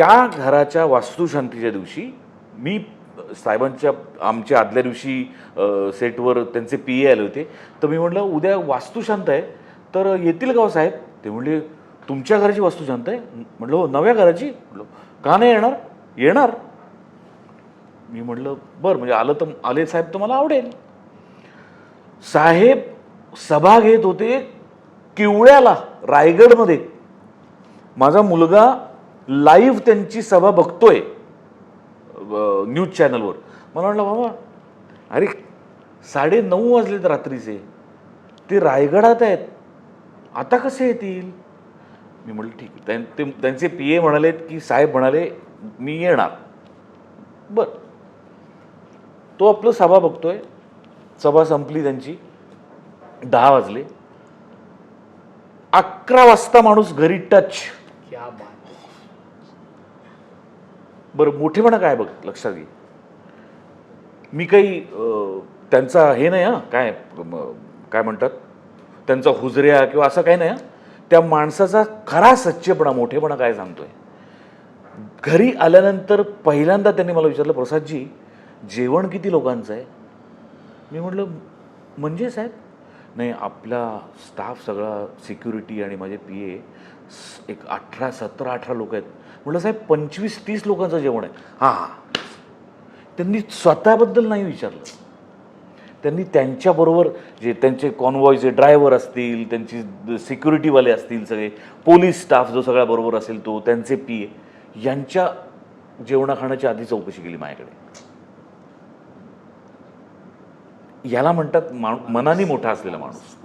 त्या घराच्या वास्तुशांतीच्या दिवशी मी साहेबांच्या आमच्या आदल्या दिवशी सेटवर त्यांचे पी ए आले होते. तर मी म्हटलं उद्या वास्तुशांत आहे. तर येतील का हो साहेब? ते म्हणले तुमच्या घराची वास्तुशांत आहे. म्हटलं हो नव्या घराची. म्हटलं का नाही येणार? येणार. मी म्हटलं बरं म्हणजे आलं तर आले साहेब तर मला आवडेल. साहेब सभा घेत होते किवळ्याला रायगडमध्ये. माझा मुलगा लाईव्ह त्यांची सभा बघतोय न्यूज चॅनलवर. मला म्हटलं बाबा अरे साडे नऊ वाजलेत रात्रीचे. ते रायगडात आहेत. आता कसे येतील? मी म्हटलं ठीक आहे. त्यां- ते त्यांचे पी ए म्हणालेत की साहेब म्हणाले मी येणार. बरं. तो आपलं सभा बघतोय. सभा संपली त्यांची. दहा वाजले. अकरा वाजता माणूस घरी टच. क्या बात. बरं मोठेपणा काय बघ लक्षात घे. मी काही त्यांचा हे नाही हां काय काय म्हणतात त्यांचा हुजऱ्या किंवा असं काही नाही त्या माणसाचा खरा सच्चेपणा मोठेपणा काय सांगतोय? घरी आल्यानंतर पहिल्यांदा त्यांनी मला विचारलं प्रसादजी जेवण किती लोकांचं आहे? मी म्हटलं म्हणजे साहेब नाही आपला स्टाफ सगळा सिक्युरिटी आणि माझे पी ए एक अठरा सतरा अठरा लोक आहेत. म्हटलं साहेब पंचवीस तीस लोकांचं जेवण आहे. हां हां. त्यांनी स्वतःबद्दल नाही विचारलं. त्यांनी त्यांच्याबरोबर जे त्यांचे कॉन्वॉयचे ड्रायव्हर असतील त्यांची सिक्युरिटीवाले असतील सगळे पोलीस स्टाफ जो सगळ्या बरोबर असेल तो त्यांचे पी ए यांच्या जेवणा खाण्याची आधी चौकशी केली माझ्याकडे. याला म्हणतात माणू मनाने मोठा असलेला माणूस.